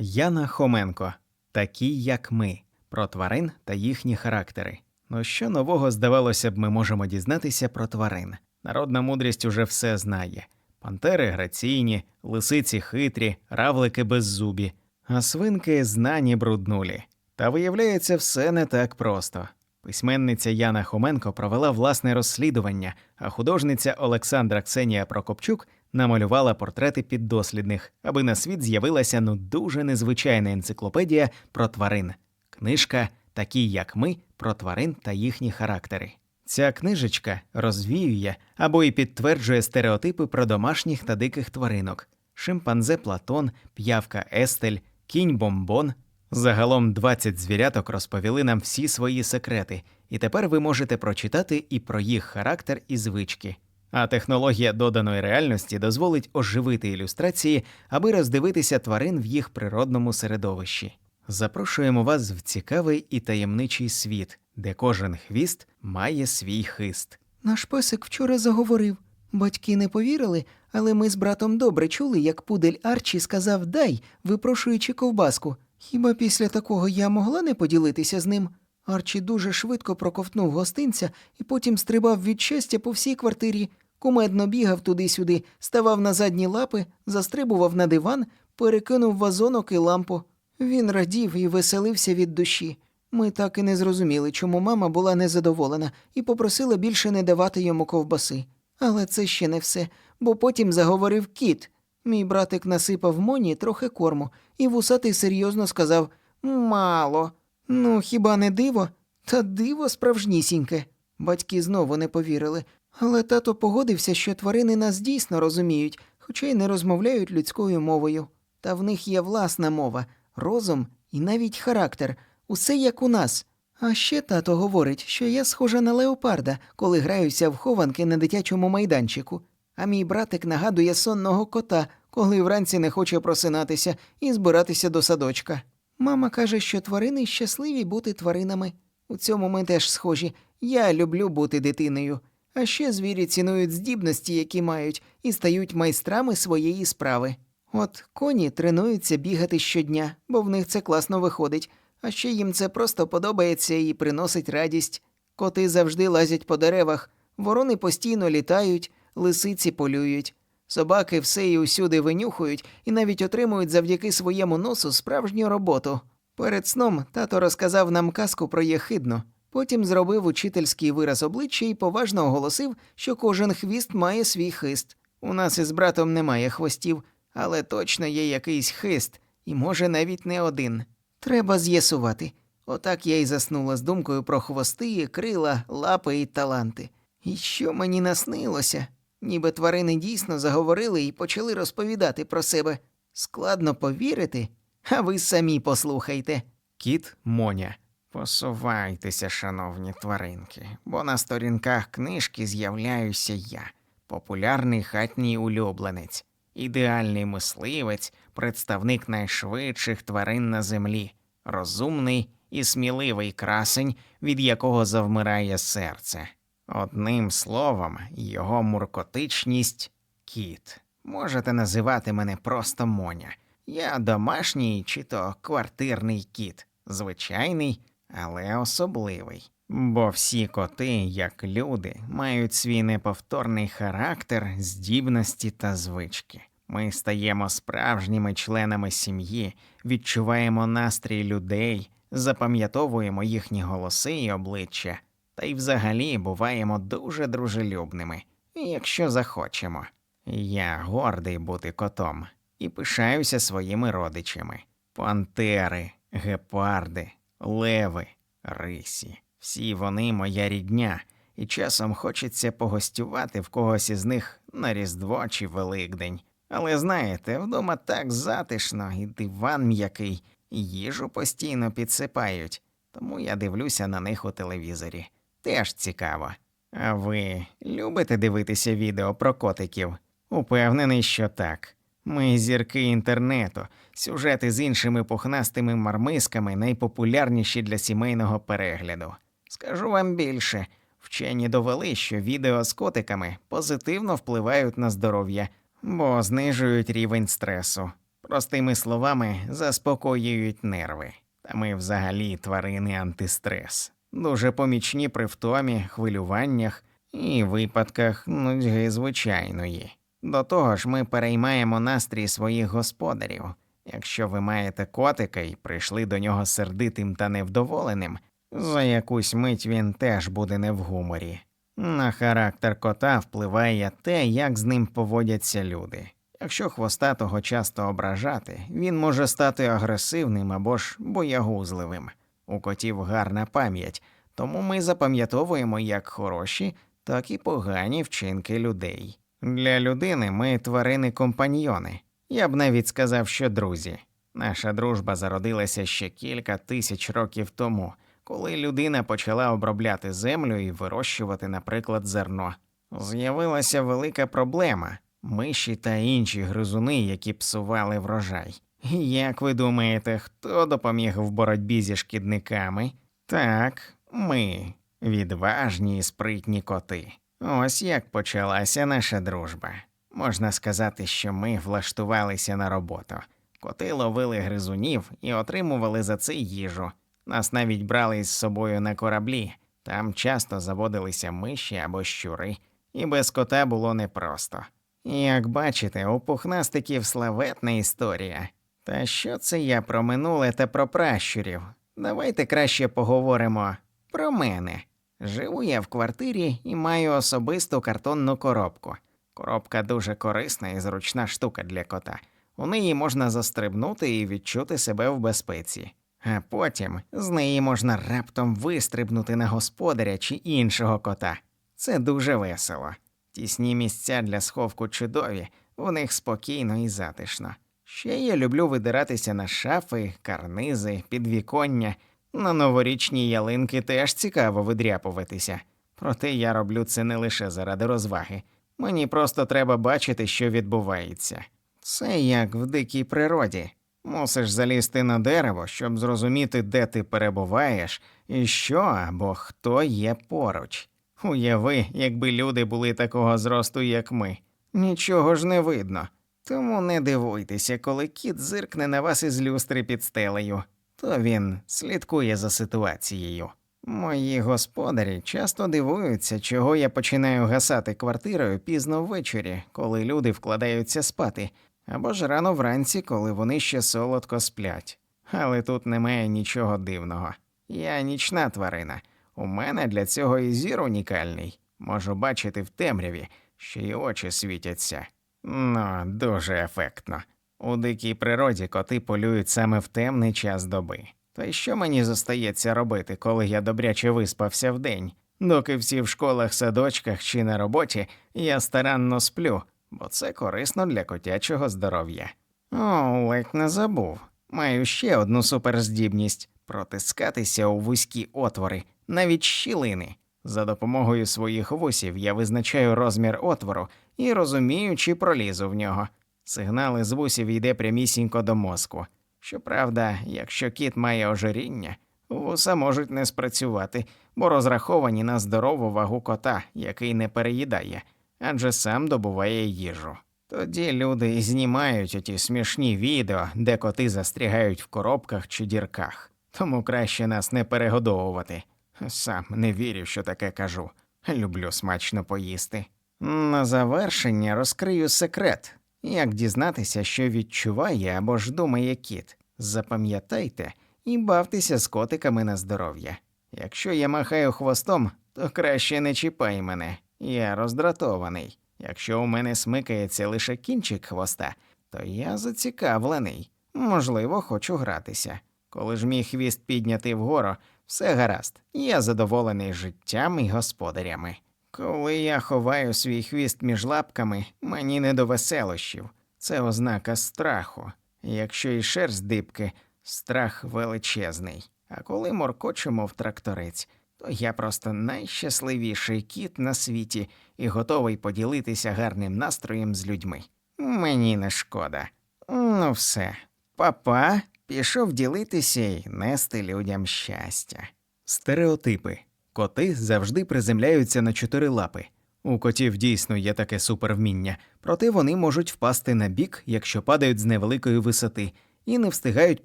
Яна Хоменко Такі, як ми, про тварин та їхні характери. Ну що нового, здавалося б, ми можемо дізнатися про тварин. Народна мудрість уже все знає: пантери граційні, лисиці хитрі, равлики беззубі, а свинки знані бруднулі. Та виявляється, все не так просто. Письменниця Яна Хоменко провела власне розслідування, а художниця Олександра Ксенія Прокопчук намалювала портрети піддослідних, аби на світ з'явилася ну дуже незвичайна енциклопедія про тварин. Книжка Такі, як ми, про тварин та їхні характери. Ця книжечка розвіює або і підтверджує стереотипи про домашніх та диких тваринок: шимпанзе Платон, п'явка Естель, кінь Бомбон. Загалом 20 звіряток розповіли нам всі свої секрети, і тепер ви можете прочитати і про їх характер і звички. А технологія доданої реальності дозволить оживити ілюстрації, аби роздивитися тварин в їх природному середовищі. Запрошуємо вас в цікавий і таємничий світ, де кожен хвіст має свій хист. Наш песик вчора заговорив. Батьки не повірили, але ми з братом добре чули, як пудель Арчі сказав дай, випрошуючи ковбаску. Хіба після такого я могла не поділитися з ним? Арчі дуже швидко проковтнув гостинця і потім стрибав від щастя по всій квартирі. Кумедно бігав туди-сюди, ставав на задні лапи, застрибував на диван, перекинув вазонок і лампу. Він радів і веселився від душі. Ми так і не зрозуміли, чому мама була незадоволена і попросила більше не давати йому ковбаси. Але це ще не все, бо потім заговорив кіт. Мій братик насипав моні трохи корму, і вусатий серйозно сказав Мало. Ну, хіба не диво? Та диво справжнісіньке. Батьки знову не повірили. Але тато погодився, що тварини нас дійсно розуміють, хоча й не розмовляють людською мовою. Та в них є власна мова, розум і навіть характер, усе як у нас. А ще тато говорить, що я схожа на леопарда, коли граюся в хованки на дитячому майданчику. А мій братик нагадує сонного кота, коли вранці не хоче просинатися і збиратися до садочка. Мама каже, що тварини щасливі бути тваринами. У цьому ми теж схожі. Я люблю бути дитиною. А ще звірі цінують здібності, які мають, і стають майстрами своєї справи. От коні тренуються бігати щодня, бо в них це класно виходить, а ще їм це просто подобається і приносить радість. Коти завжди лазять по деревах, ворони постійно літають, лисиці полюють. Собаки все і усюди винюхують і навіть отримують завдяки своєму носу справжню роботу. Перед сном тато розказав нам казку про єхидну. Потім зробив учительський вираз обличчя і поважно оголосив, що кожен хвіст має свій хист. У нас із братом немає хвостів, але точно є якийсь хист, і може навіть не один. Треба з'ясувати. Отак я й заснула з думкою про хвости, крила, лапи і таланти. І що мені наснилося? Ніби тварини дійсно заговорили і почали розповідати про себе. Складно повірити, а ви самі послухайте. Кіт Моня. Посувайтеся, шановні тваринки, бо на сторінках книжки з'являюся я, популярний хатній улюбленець, ідеальний мисливець, представник найшвидших тварин на землі, розумний і сміливий красень, від якого завмирає серце. Одним словом, його муркотичність кіт. Можете називати мене просто Моня. Я домашній чи то квартирний кіт, звичайний, але особливий. Бо всі коти, як люди, мають свій неповторний характер, здібності та звички. Ми стаємо справжніми членами сім'ї, відчуваємо настрій людей, запам'ятовуємо їхні голоси і обличчя, та й взагалі буваємо дуже дружелюбними, якщо захочемо. Я гордий бути котом і пишаюся своїми родичами: пантери, гепарди, леви, рисі. Всі вони моя рідня, і часом хочеться погостювати в когось із них на Різдво чи Великдень. Але знаєте, вдома так затишно, і диван м'який, і їжу постійно підсипають, тому я дивлюся на них у телевізорі. Теж цікаво. А ви любите дивитися відео про котиків? Упевнений, що так. Ми зірки інтернету, сюжети з іншими пухнастими мармисками найпопулярніші для сімейного перегляду. Скажу вам більше, вчені довели, що відео з котиками позитивно впливають на здоров'я, бо знижують рівень стресу. Простими словами, заспокоюють нерви. Та ми взагалі тварини антистрес. Дуже помічні при втомі, хвилюваннях і випадках нудьги звичайної. До того ж, ми переймаємо настрій своїх господарів. Якщо ви маєте котика і прийшли до нього сердитим та невдоволеним, за якусь мить він теж буде не в гуморі. На характер кота впливає те, як з ним поводяться люди. Якщо хвостатого часто ображати, він може стати агресивним або ж боягузливим. У котів гарна пам'ять, тому ми запам'ятовуємо як хороші, так і погані вчинки людей. Для людини ми тварини компаньйони. Я б навіть сказав, що друзі. Наша дружба зародилася ще кілька тисяч років тому, коли людина почала обробляти землю і вирощувати, наприклад, зерно. З'явилася велика проблема миші та інші гризуни, які псували врожай. Як ви думаєте, хто допоміг в боротьбі зі шкідниками? Так, ми, відважні і спритні коти. Ось як почалася наша дружба. Можна сказати, що ми влаштувалися на роботу. Коти ловили гризунів і отримували за це їжу. Нас навіть брали з собою на кораблі. Там часто заводилися миші або щури, і без кота було непросто. Як бачите, у пухнастиків славетна історія. Та що це я про минуле та про пращурів? Давайте краще поговоримо про мене. Живу я в квартирі і маю особисту картонну коробку. Коробка дуже корисна і зручна штука для кота. У неї можна застрибнути і відчути себе в безпеці. А потім з неї можна раптом вистрибнути на господаря чи іншого кота. Це дуже весело. Тісні місця для сховку чудові, в них спокійно і затишно. Ще я люблю видиратися на шафи, карнизи, підвіконня. На новорічні ялинки теж цікаво видряпуватися. Проте я роблю це не лише заради розваги. Мені просто треба бачити, що відбувається. Це як в дикій природі. Мусиш залізти на дерево, щоб зрозуміти, де ти перебуваєш, і що або хто є поруч. Уяви, якби люди були такого зросту, як ми. Нічого ж не видно. Тому не дивуйтеся, коли кіт зиркне на вас із люстри під стелею, то він слідкує за ситуацією. Мої господарі часто дивуються, чого я починаю гасати квартирою пізно ввечері, коли люди вкладаються спати, або ж рано вранці, коли вони ще солодко сплять. Але тут немає нічого дивного. Я нічна тварина. У мене для цього і зір унікальний. Можу бачити в темряві, ще й очі світяться. Ну, дуже ефектно. У дикій природі коти полюють саме в темний час доби. Та й що мені зостається робити, коли я добряче виспався вдень? Доки всі в школах, садочках чи на роботі я старанно сплю, бо це корисно для котячого здоров'я. О, ледь не забув. Маю ще одну суперздібність протискатися у вузькі отвори, навіть щілини. За допомогою своїх вусів я визначаю розмір отвору і розумію, чи пролізу в нього. Сигнал із вусів йде прямісінько до мозку. Щоправда, якщо кіт має ожиріння, вуса можуть не спрацювати, бо розраховані на здорову вагу кота, який не переїдає, адже сам добуває їжу. Тоді люди знімають оті смішні відео, де коти застрягають в коробках чи дірках. Тому краще нас не перегодовувати. Сам не вірю, що таке кажу. Люблю смачно поїсти. На завершення розкрию секрет. Як дізнатися, що відчуває або ж думає кіт? Запам'ятайте і бавтеся з котиками на здоров'я. Якщо я махаю хвостом, то краще не чіпай мене. Я роздратований. Якщо у мене смикається лише кінчик хвоста, то я зацікавлений. Можливо, хочу гратися. Коли ж мій хвіст піднятий вгору, все гаразд, я задоволений життям і господарями. Коли я ховаю свій хвіст між лапками, мені не до веселощів. Це ознака страху. Якщо і шерсть дибки, страх величезний. А коли моркочу, мов тракторець, то я просто найщасливіший кіт на світі і готовий поділитися гарним настроєм з людьми. Мені не шкода. Ну, все. Папа пішов ділитися і нести людям щастя. Стереотипи. Коти завжди приземляються на чотири лапи. У котів дійсно є таке супервміння, проте вони можуть впасти на бік, якщо падають з невеликої висоти, і не встигають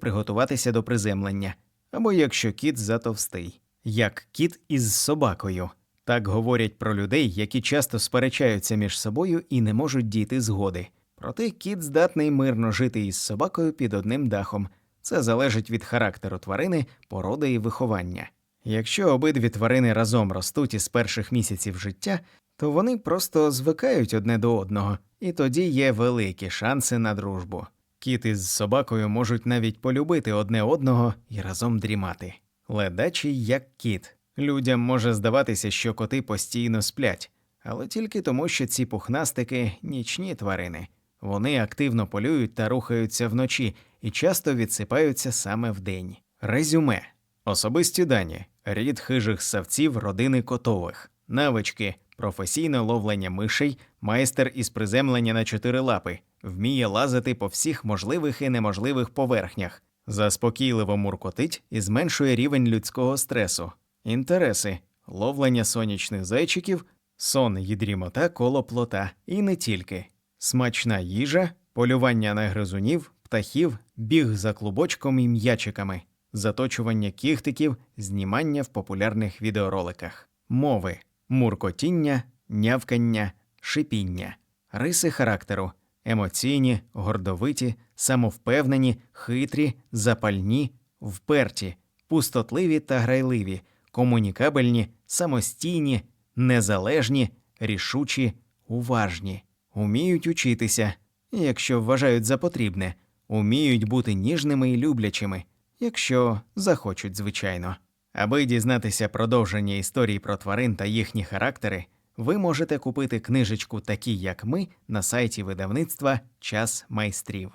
приготуватися до приземлення, або якщо кіт затовстий, як кіт із собакою. Так говорять про людей, які часто сперечаються між собою і не можуть дійти згоди. Проте кіт здатний мирно жити із собакою під одним дахом. Це залежить від характеру тварини, породи і виховання. Якщо обидві тварини разом ростуть із перших місяців життя, то вони просто звикають одне до одного, і тоді є великі шанси на дружбу. Кіт із собакою можуть навіть полюбити одне одного і разом дрімати. Ледачий як кіт. Людям може здаватися, що коти постійно сплять, але тільки тому, що ці пухнастики нічні тварини. Вони активно полюють та рухаються вночі і часто відсипаються саме вдень. Резюме. Особисті дані. Рід хижих савців родини котових. Навички. Професійне ловлення мишей, майстер із приземлення на чотири лапи, вміє лазити по всіх можливих і неможливих поверхнях, заспокійливо муркотить і зменшує рівень людського стресу. Інтереси ловлення сонячних зайчиків, сон і дрімота коло плота, і не тільки. Смачна їжа, полювання на гризунів, птахів, біг за клубочком і м'ячиками, заточування кіхтиків, знімання в популярних відеороликах, мови, муркотіння, нявкання, шипіння, риси характеру, емоційні, гордовиті, самовпевнені, хитрі, запальні, вперті, пустотливі та грайливі, комунікабельні, самостійні, незалежні, рішучі, уважні, уміють учитися, якщо вважають за потрібне, уміють бути ніжними і люблячими, якщо захочуть, звичайно. Аби дізнатися продовження історії про тварин та їхні характери, ви можете купити книжечку Такі як ми на сайті видавництва Час майстрів.